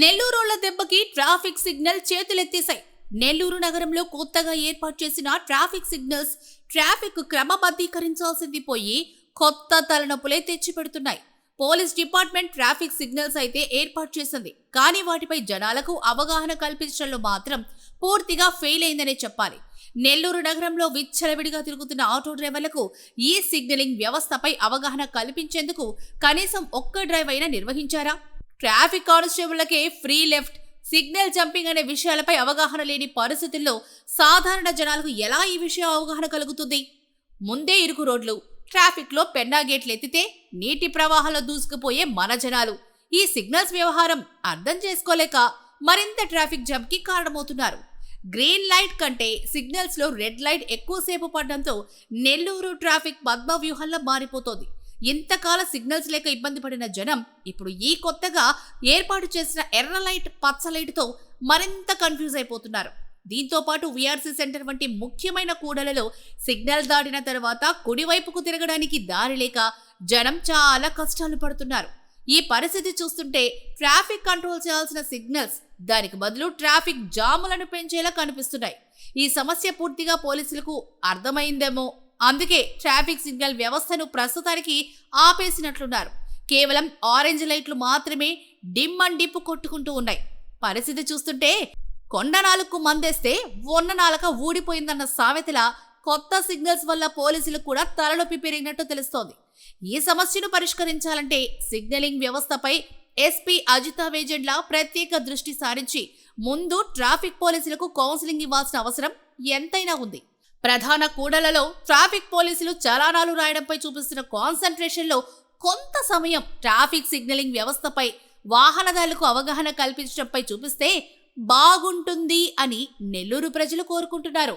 నెల్లూరుల దెబ్బకి traffic signal చేతులెత్తేశాయి. Nellore నగరంలో కొత్తగా ఏర్పాటు చేసిన ట్రాఫిక్ సిగ్నల్స్ ట్రాఫిక్ క్రమబద్ధీకరించాల్సింది పోయి కొత్త తలనొప్పులే తెచ్చిపెడుతున్నాయి. పోలీస్ డిపార్ట్మెంట్ ట్రాఫిక్ సిగ్నల్స్ అయితే ఏర్పాటు చేసింది. కానీ వాటిపై జనాలకు అవగాహన కల్పించడంలో మాత్రం పూర్తిగా ఫెయిల్ అయిందనే చెప్పాలి. నెల్లూరు నగరంలో విచ్చలవిడిగా తిరుగుతున్న ఆటో డ్రైవర్లకు ఈ సిగ్నలింగ్ వ్యవస్థపై అవగాహన కల్పించేందుకు కనీసం ఒక్క డ్రైవ్ అయినా నిర్వహించారా? ట్రాఫిక్ కానిస్టేబుళ్ళకే ఫ్రీ లెఫ్ట్ సిగ్నల్ జంపింగ్ అనే విషయాలపై అవగాహన లేని పరిస్థితుల్లో సాధారణ జనాలకు ఎలా ఈ విషయం అవగాహన కలుగుతుంది? ముందే ఇరుకు రోడ్లు ట్రాఫిక్లో లో గేట్లు ఎత్తితే నీటి ప్రవాహంలో దూసుకుపోయే మన జనాలు. ఈ సిగ్నల్స్ వ్యవహారం అర్థం చేసుకోలేక మరింత ట్రాఫిక్ జంప్కి కారణమవుతున్నారు. గ్రీన్ లైట్ కంటే సిగ్నల్స్లో రెడ్ లైట్ ఎక్కువసేపు పడడంతో నెల్లూరు ట్రాఫిక్ పద్మ వ్యూహంలో మారిపోతోంది. ఇంతకాల సిగ్నల్స్ లేక ఇబ్బంది పడిన జనం ఇప్పుడు ఈ కొత్తగా ఏర్పాటు చేసిన ఎర్ర లైట్ పచ్చ లైట్తో మరింత కన్ఫ్యూజ్ అయిపోతున్నారు. దీంతో పాటు విఆర్సీ సెంటర్ వంటి ముఖ్యమైన కూడలలో సిగ్నల్ దాటిన తర్వాత కుడివైపుకు తిరగడానికి దారి లేక జనం చాలా కష్టాలు పడుతున్నారు. ఈ పరిస్థితి చూస్తుంటే ట్రాఫిక్ కంట్రోల్ చేయాల్సిన సిగ్నల్స్ దానికి బదులు ట్రాఫిక్ జాములను పెంచేలా కనిపిస్తున్నాయి. ఈ సమస్య పూర్తిగా పోలీసులకు అర్థమైందేమో? అందుకే ట్రాఫిక్ సిగ్నల్ వ్యవస్థను ప్రస్తుతానికి ఆపేసినట్లున్నారు. కేవలం ఆరెంజ్ లైట్లు మాత్రమే డిమ్ అండ్ డిప్ కొట్టుకుంటూ ఉన్నాయి. పరిస్థితి చూస్తుంటే కొండ నాలుగు మందేస్తే ఉన్న నాలుక ఊడిపోయిందన్న సామెతల కొత్త సిగ్నల్స్ వల్ల పోలీసులు కూడా తలనొప్పి పెరిగినట్టు తెలుస్తోంది. ఈ సమస్యను పరిష్కరించాలంటే సిగ్నలింగ్ వ్యవస్థపై ఎస్పీ అజితా వేజెండ్ల ప్రత్యేక దృష్టి సారించి ముందు ట్రాఫిక్ పోలీసులకు కౌన్సిలింగ్ ఇవ్వాల్సిన అవసరం ఎంతైనా ఉంది. ప్రధాన కూడలలో ట్రాఫిక్ పోలీసులు చలానాలు రాయడంపై చూపిస్తున్న కాన్సన్ట్రేషన్లో కొంత సమయం ట్రాఫిక్ సిగ్నలింగ్ వ్యవస్థపై వాహనదారులకు అవగాహన కల్పించడంపై చూపిస్తే బాగుంటుంది అని నెల్లూరు ప్రజలు కోరుకుంటున్నారు.